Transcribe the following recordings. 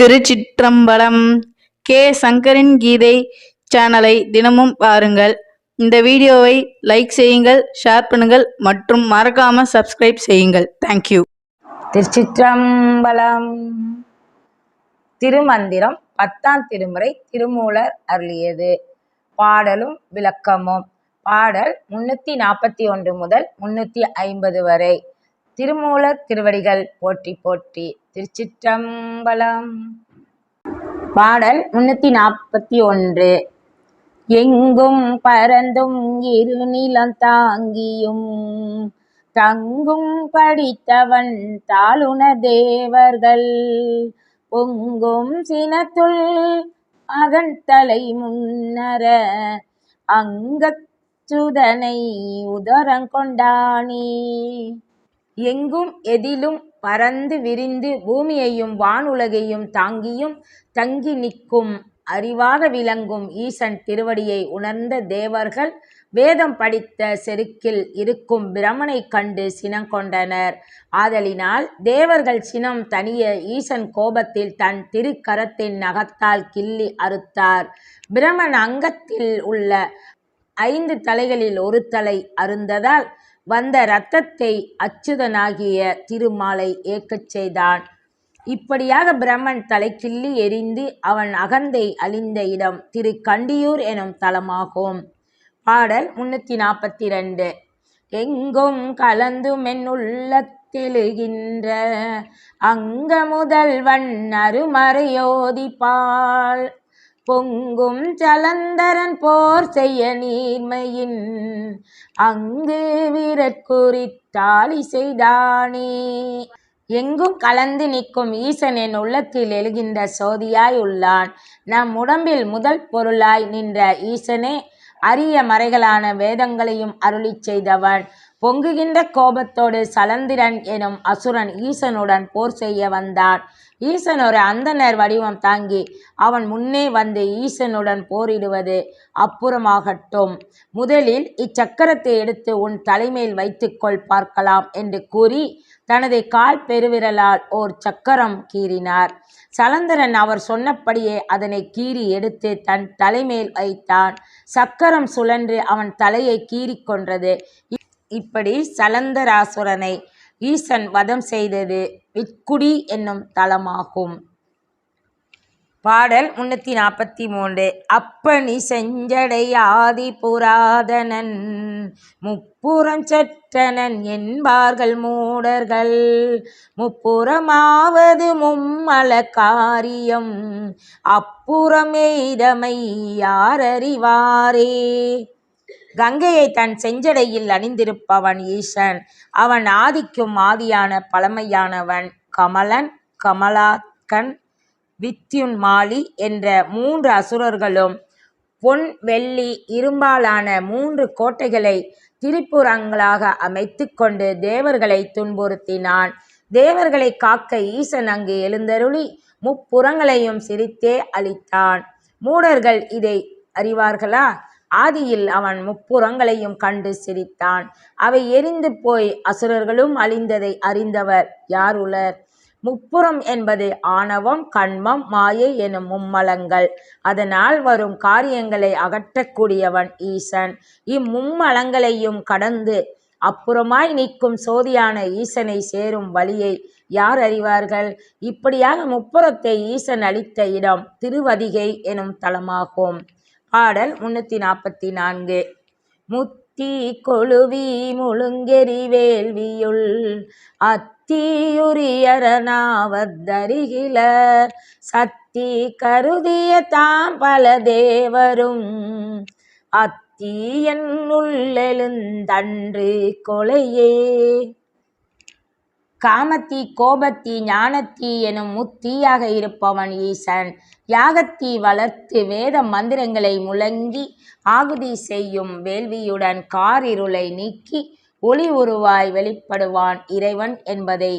திருச்சிற்றம்பலம் K. சங்கரின் கீதை சேனலை தினமும் பாருங்கள். இந்த வீடியோவை லைக் செய்யுங்கள் ஷேர் பண்ணுங்கள் மற்றும் மறக்காம சப்ஸ்கிரைப் செய்யுங்கள். தேங்க்யூ திருச்சிற்றம்பலம் திருமந்திரம் பத்தாம் திருமுறை திருமூலர் அருளியது. பாடலும் விளக்கமும். பாடல் முன்னூற்றி நாற்பத்தி ஒன்று முதல் முன்னூற்றி ஐம்பது வரை. திருமூலத் திருவடிகள் போற்றி போற்றி திருச்சிற்றம்பலம். பாடல் முன்னூற்றி நாற்பத்தி ஒன்று. எங்கும் பரந்தும் இருநிலம் தாங்கியும் தங்கும் படித்தவன் தாளுன தேவர்கள். பொங்கும் சினத்துள் அகன் தலை முன்னர அங்கச்சுதனை உதரங்கொண்டானே. எங்கும் எதிலும் பரந்து விரிந்து பூமியையும் வானுலகையும் தாங்கியும் தங்கி நிற்கும் அறிவாக விளங்கும் ஈசன் திருவடியை உணர்ந்த தேவர்கள் வேதம் படித்த செருக்கில் இருக்கும் பிரமனைக் கண்டு சினங்கொண்டனர் ஆதலினால் தேவர்கள் சினம் தனிய ஈசன் கோபத்தில் தன் திருக்கரத்தின் நகத்தால் கிள்ளி அறுத்தார். பிரமன் அங்கத்தில் உள்ள ஐந்து தலைகளில் ஒரு தலை அருந்ததால் வந்த இரத்தத்தை அச்சுதனாகிய திருமாலை ஏக்கச் செய்தான். இப்படியாக பிரம்மன் தலைக்கிள்ளி எரிந்து அவன் அகந்தை அழிந்த இடம் திரு கண்டியூர் எனும் தலமாகும். பாடல் முன்னூற்றி நாற்பத்தி ரெண்டு எங்கும் கலந்து மென்னுள்ளத்தெழுகின்ற அங்க முதல்வன் அருமறையோதிப்பாள் பொங்கும் ஜலந்தரன் போர் செய்ய நீர்மையின் அங்கு வீரற்குறித்தாளி செய்தானே எங்கும் கலந்து நிற்கும் ஈசன் என் உள்ளத்தில் எழுகின்ற சோதியாய் உள்ளான். நம் உடம்பில் முதல் பொருளாய் நின்ற ஈசனே அரிய மறைகளான வேதங்களையும் அருளிச் செய்தவன். பொங்குகின்ற கோபத்தோடு சலந்திரன் எனும் அசுரன் ஈசனுடன் போர் செய்ய வந்தான். ஈசன் ஒரு அந்தனர் வடிவம் தாங்கி அவன் முன்னே வந்து ஈசனுடன் போரிடுவது அப்புறமாகட்டும். முதலில் இச்சக்கரத்தை எடுத்து உன் தலைமையில் வைத்துக்கொள் பார்க்கலாம் என்று கூறி தனது கால் பெருவிரலால் ஓர் சக்கரம் கீறினார். சலந்தரன் அவர் சொன்னபடியே அதனை கீறி எடுத்து தன் தலைமேல் வைத்தான். சக்கரம் சுழன்று அவன் தலையை கீறிக் கொன்றது. இப்படி சலந்தராசுரனை ஈசன் வதம் செய்தது விற்குடி என்னும் தலமாகும். பாடல் முன்னூற்றி நாற்பத்தி மூன்று. அப்பணி செஞ்சடை ஆதி புராதனன் முப்புறம் சற்றனன் என்பார்கள் மூடர்கள். முப்புறமாவது மும்மல காரியம் அப்புறம் எய்தமை யாரறிவாரே கங்கையை தன் செஞ்சடையில் அணிந்திருப்பவன் ஈசன். அவன் ஆதிக்கும் ஆதியான பழமையானவன் கமலன் கமலாக்கன் வித்யுன்மாலி என்ற மூன்று அசுரர்களும் பொன் வெள்ளி இரும்பாலான மூன்று கோட்டைகளை திரிபுரங்களாக அமைத்து கொண்டு தேவர்களை துன்புறுத்தினான். தேவர்களை காக்க ஈசன் அங்கு எழுந்தருளி முப்புறங்களையும் சிரித்தே அளித்தான். மூடர்கள் இதை அறிவார்களா? ஆதியில் அவன் முப்புறங்களையும் கண்டு சிரித்தான். அவை எரிந்து போய் அசுரர்களும் அழிந்ததை அறிந்தவர் யார் உலர்? முப்புறம் என்பது ஆணவம் கண்மம் மாயை எனும் மும்மலங்கள். அதனால் வரும் காரியங்களை அகற்றக்கூடியவன் ஈசன். இம்மும்மலங்களையும் கடந்து அப்புறமாய் நிற்கும் சோதியான ஈசனை சேரும் வழியை யார் அறிவார்கள்? இப்படியாக முப்புறத்தை ஈசன் அளித்த இடம் திருவதிகை எனும் தலமாகும். பாடல் முன்னூற்றி நாற்பத்தி நான்கு. முத்தி கொழுவி முழுங்கெறி வேள்வியுள் அத்தியுரியரனாவத்தருகிலர். சத்தி கருதிய தாம் பல தேவரும். அத்தி என்னுள்ளெழுந்தன்று கொலையே. காமத்தி கோபத்தி ஞானத்தீ எனும் முத்தீயாக இருப்பவன் ஈசன். யாகத்தீ வளர்த்து வேத மந்திரங்களை முழங்கி ஆகுதி செய்யும் வேள்வியுடன் காரிருளை நீக்கி ஒளி உருவாய் வெளிப்படுவான் இறைவன் என்பதை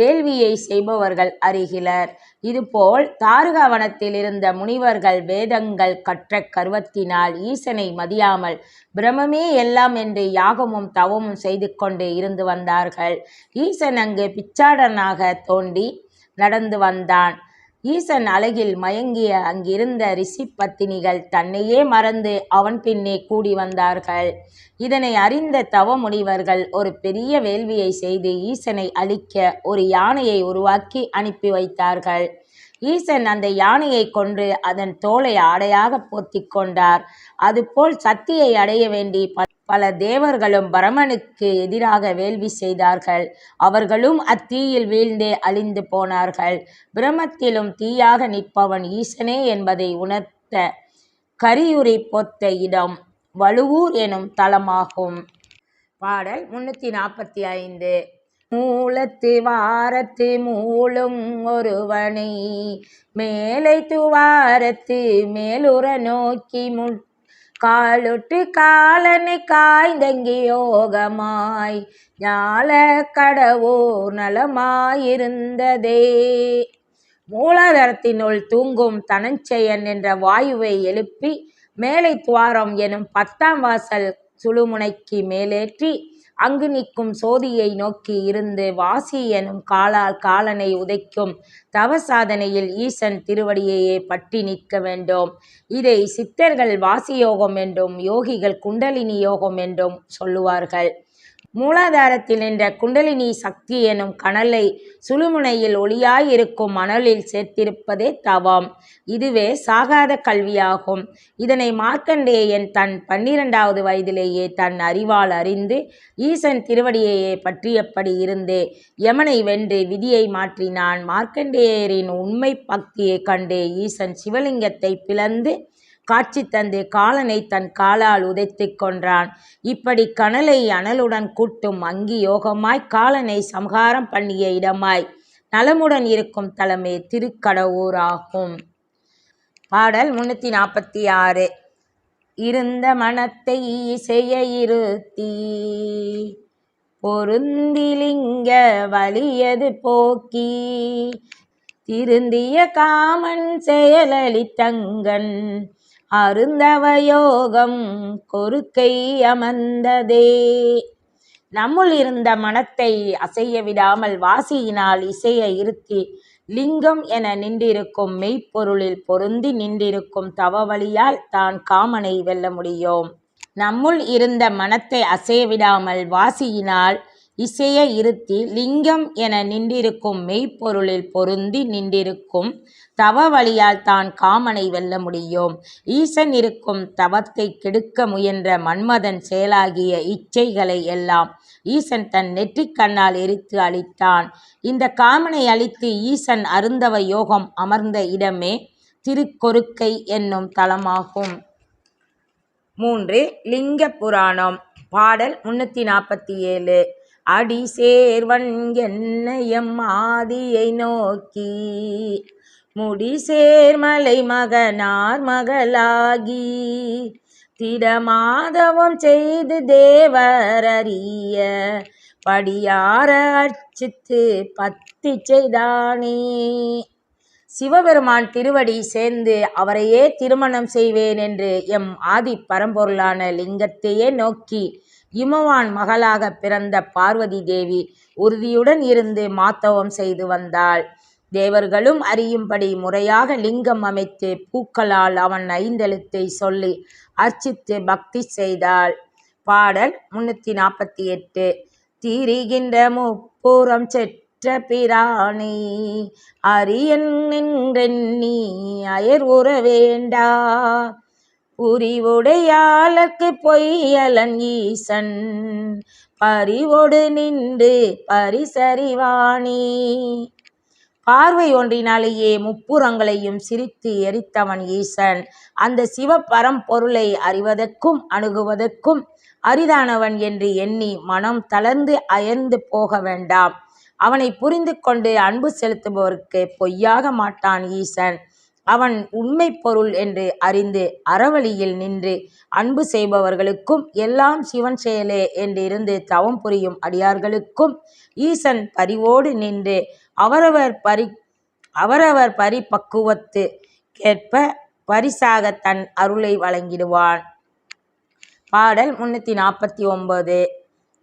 வேள்வியை செய்பவர்கள் அறிகிலர். இதுபோல் தாருகவனத்தில் இருந்த முனிவர்கள் வேதங்கள் கற்ற கருவத்தினால் ஈசனை மதியாமல் பிரமமே எல்லாம் என்று யாகமும் தவமும் செய்து கொண்டு இருந்து வந்தார்கள். ஈசன் அங்கு பிச்சாடனாக தோண்டி நடந்து வந்தான். ஈசன் அழகில் மயங்கிய அங்கிருந்த ரிஷி பத்தினிகள் தன்னையே மறந்து அவன் பின்னே கூடி வந்தார்கள். இதனை அறிந்த தவ முனிவர்கள் ஒரு பெரிய வேள்வியை செய்து ஈசனை அழிக்க ஒரு யானையை உருவாக்கி அனுப்பி வைத்தார்கள். ஈசன் அந்த யானையை கொன்று அதன் தோலை ஆடையாக போர்த்திக் கொண்டார். அதுபோல் சக்தியை அடைய வேண்டி ப- பல தேவர்களும் பரமனுக்கு எதிராக வேள்வி செய்தார்கள். அவர்களும் அத்தீயில் வீழ்ந்தே அழிந்து போனார்கள். பிரமத்திலும் தீயாக நிற்பவன் ஈசனே என்பதை உணர்த்த கரியுரை பொத்த இடம் வலுவூர் எனும் தலமாகும். பாடல் முன்னூற்றி நாற்பத்தி ஐந்து. மூலத்து வாரத்து மூலும் ஒருவனை மேலை துவாரத்து மேலுற நோக்கி முள் காலுட்டு காலனை காய்ந்தங்கி யோகமாய் ஞால கடவோர் நலமாயிருந்ததே. மூலாதாரத்தினுள் தூங்கும் தனஞ்செயன் என்ற வாயுவை எழுப்பி மேலை துவாரம் எனும் பத்தாம் வாசல் சுழுமுனைக்கு மேலேற்றி அங்கு நிற்கும் சோதியை நோக்கி இருந்து வாசி எனும் காலால் காலனை உதைக்கும் தவ சாதனையில் ஈசன் திருவடியையே பற்றி நிற்க வேண்டும். இதை சித்தர்கள் வாசி யோகம் என்றும் யோகிகள் குண்டலினி யோகம் என்றும் சொல்லுவார்கள். மூலாதாரத்தில் நின்ற குண்டலினி சக்தி எனும் கனலை சுழுமுனையில் ஒளியாயிருக்கும் மணலில் சேர்த்திருப்பதே தவம். இதுவே சாகாத கல்வியாகும். இதனை மார்க்கண்டேயன் தன் பன்னிரெண்டாவது வயதிலேயே தன் அறிவால் அறிந்து ஈசன் திருவடியையே பற்றியபடி இருந்தே யமனை வென்று விதியை மாற்றினான். மார்க்கண்டேயரின் உண்மை பக்தியை கண்டு ஈசன் சிவலிங்கத்தை பிளந்து காட்சி தந்து காலனை தன் காலால் உதைத்துக் கொன்றான். இப்படி கனலை அனலுடன் கூட்டும் அங்கி யோகமாய் காலனை சம்ஹாரம் பண்ணிய இடமாய் நலமுடன் இருக்கும் தலைமை திருக்கடவுர் ஆகும். பாடல் முன்னூற்றி நாற்பத்தி ஆறு. இருந்த மனத்தை செய்ய இருத்தி பொருந்திலிங்க வலியது போக்கி திருந்திய காமன் செயலளித்தங்கன் அருந்தவ யோகம் கொருக்கை அமர்ந்ததே. நம்முள் இருந்த மனத்தை அசைய விடாமல் வாசியினால் இசைய இருத்தி லிங்கம் என நின்றிருக்கும் மெய்ப்பொருளில் பொருந்தி நின்றிருக்கும் தவ வழியால் தான் காமனை வெல்ல முடியும். நம்முள் இருந்த மனத்தை அசைய விடாமல் வாசியினால் இசைய இருத்தி லிங்கம் என நின்றிருக்கும் மெய்ப்பொருளில் பொருந்தி நின்றிருக்கும் தவ வழியால் தான் காமனை வெல்ல முடியும். ஈசன் இருக்கும் தவத்தை கெடுக்க முயன்ற மன்மதன் செயலாகிய இச்சைகளை எல்லாம் ஈசன் தன் நெற்றிக் கண்ணால் எரித்து அழித்தான். இந்த காமனை அழித்து ஈசன் அருந்தவ யோகம் அமர்ந்த இடமே திருக்கொருக்கை என்னும் தலமாகும். மூன்று லிங்க புராணம். பாடல் முன்னூற்றி நாற்பத்தி ஏழு. அடி சேர்வன் என்னையம் ஆதியை நோக்கி. முடிசேர்மலை மகனார் மகளாகி. திடமாதவம் செய்து தேவரறிய படியார அர்ச்சித்து பத்தி செய்தானே. சிவபெருமான் திருவடி சேர்ந்து அவரையே திருமணம் செய்வேன் என்று எம் ஆதி பரம்பொருளான லிங்கத்தையே நோக்கி இமவான் மகளாக பிறந்த பார்வதி தேவி உறுதியுடன் இருந்து மாத்தவம் செய்து வந்தாள். தேவர்களும் அறியும்படி முறையாக லிங்கம் அமைத்து பூக்களால் அவன் ஐந்தெழுத்தை சொல்லி அர்ச்சித்து பக்தி செய்தாள். பாடல் முன்னூற்றி நாற்பத்தி எட்டு. திரிகின்ற முப்பூரம் செற்ற பிராணி அரியன் நின்றெண்ணி அயர் உற வேண்டா உரிவுடையாளர்க்கு பொய்யலன் ஈசன். பரிவோடு நின்று பரிசறிவாணி பார்வை ஒன்றினாலேயே முப்புறங்களையும் சிரித்து எரித்தவன் ஈசன். அந்த சிவப்பரம் பொருளை அறிவதற்கும் அணுகுவதற்கும் அரிதானவன் என்று எண்ணி மனம் தளர்ந்து அயர்ந்து போக வேண்டாம். அவனை புரிந்து கொண்டு அன்பு செலுத்துபவருக்கு பொய்யாக மாட்டான் ஈசன். அவன் உண்மை பொருள் என்று அறிந்து அறவழியில் நின்று அன்பு செய்பவர்களுக்கும் எல்லாம் சிவன் செயலே என்று இருந்து தவம் புரியும் அடியார்களுக்கும் ஈசன் பரிவோடு நின்று அவரவர் பரி அவரவர் பரிபக்குவத்து கேட்ப பரிசாக தன் அருளை வழங்கிடுவான். பாடல் முன்னூற்றி நாற்பத்தி ஒன்பது.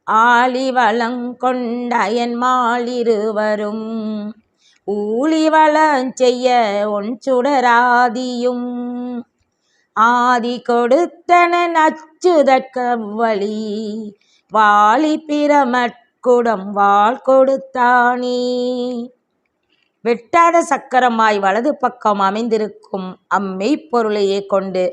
ஆழி வளங்கொண்ட அயன்மாளிருவரும் ஊழிவளம் செய்ய ஒன் சுடராதியும். ஆதி கொடுத்தனன் அச்சுதற்கவ்வழி வாலி பிரமட்குடம் வாழ் கொடுத்தானே. வெட்டாத சக்கரமாய் வலது பக்கம் அமைந்திருக்கும் அம்மெய்ப்பொருளையே கொண்டு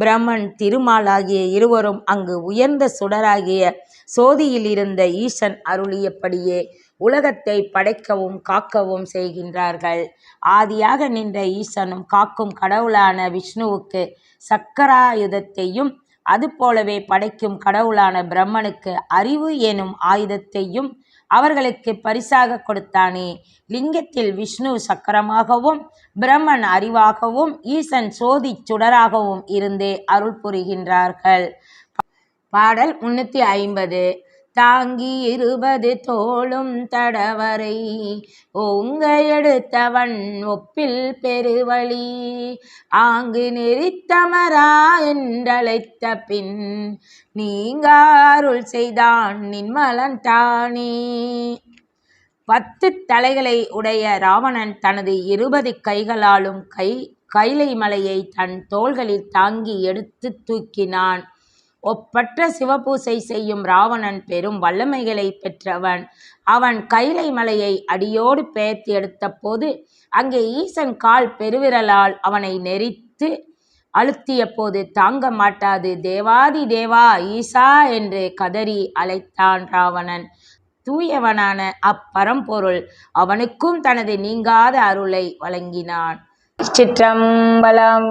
பிரம்மன் திருமாலாகிய இருவரும் அங்கு உயர்ந்த சுடராகிய சோதியில் இருந்த ஈசன் அருளியபடியே உலகத்தை படைக்கவும் காக்கவும் செய்கின்றார்கள். ஆதியாக நின்ற ஈசனும் காக்கும் கடவுளான விஷ்ணுவுக்கு சக்கராயுதத்தையும் அதுபோலவே படைக்கும் கடவுளான பிரம்மனுக்கு அறிவு எனும் ஆயுதத்தையும் அவர்களுக்கு பரிசாக கொடுத்தானே. லிங்கத்தில் விஷ்ணு சக்கரமாகவும் பிரம்மன் அறிவாகவும் ஈசன் சோதி சுடராகவும் இருந்தே அருள் புரிகின்றார்கள். பாடல் முன்னூற்றி ஐம்பது. தாங்கி இருபது தோளும் தடவரை ஓங்க எடுத்தவன் ஒப்பில் பெருவழி. ஆங்கு நெறித்தமரா என்றழைத்த பின் நீங்காருள் செய்தான் நின்மலன் தானே. பத்து தலைகளை உடைய ராவணன் தனது இருபது கைகளாலும் கை கைலை மலையை தன் தோள்களில் தாங்கி எடுத்து தூக்கினான். ஒப்பற்ற சிவபூசை செய்யும் ராவணன் பெரும் வல்லமைகளை பெற்றவன். அவன் கைலை மலையை அடியோடு பெயர்த்து எடுத்த போது அங்கே ஈசன் கால் பெருவிரலால் அவனை நெரித்து அழுத்திய போது தாங்க மாட்டாது தேவாதி தேவா ஈசா என்று கதறி அழைத்தான் ராவணன். தூயவனான அப்பரம்பொருள் அவனுக்கும் தனது நீங்காத அருளை வழங்கினான். சிற்றம்பலம்